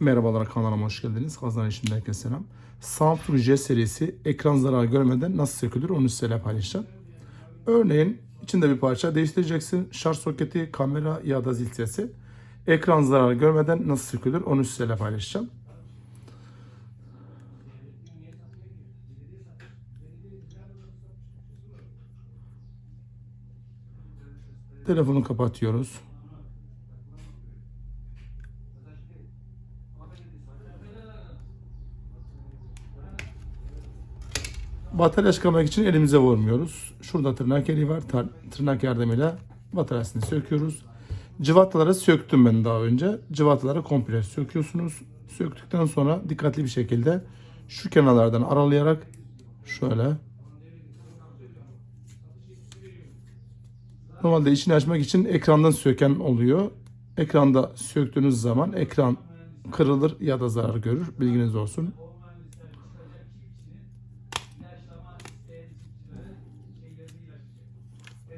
Merhabalar kanalıma hoş geldiniz. Kazan işimden herkese selam. Samsung J serisi ekran zarar görmeden nasıl sökülür onu sizinle paylaşacağım. Örneğin içinde bir parça değiştireceksin. Şarj soketi, kamera ya da zil sesi. Ekran zarar görmeden nasıl sökülür onu sizinle paylaşacağım. Telefonu kapatıyoruz. Batarya çıkarmak için elimize vurmuyoruz. Şurada tırnak eli var. Tırnak yardımıyla bataryasını söküyoruz. Cıvataları söktüm ben daha önce. Cıvataları komple söküyorsunuz. Söktükten sonra dikkatli bir şekilde şu kenarlardan aralayarak şöyle Normalde içini açmak için ekrandan söken oluyor. Ekranda söktüğünüz zaman ekran kırılır ya da zarar görür. Bilginiz olsun. Evet gördüğünüz gibi ekran zarar görmeden Şimdi az önce bir kelime konuştum. O kelimeyi geriye al. Orospu çocukları deyince orada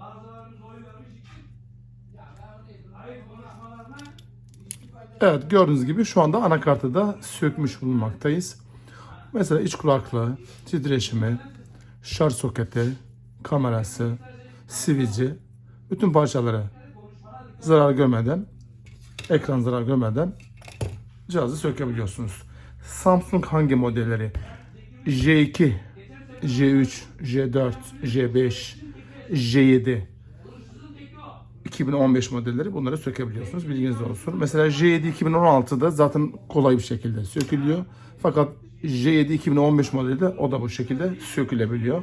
bazılarımız oy vermiş için hayır konuşmalarına Evet gördüğünüz gibi şu anda anakartı da sökmüş bulunmaktayız. Mesela iç kulaklığı, titreşimi, şarj soketi, kamerası, sivici, bütün parçaları zarar görmeden, ekran zarar görmeden cihazı sökebiliyorsunuz. Samsung hangi modelleri? J2, J3, J4, J5, J7, 2015 modelleri bunları sökebiliyorsunuz. Bilginiz olsun. Mesela J7 2016'da zaten kolay bir şekilde sökülüyor. Fakat J7 2015 modeli de o da bu şekilde sökülebiliyor.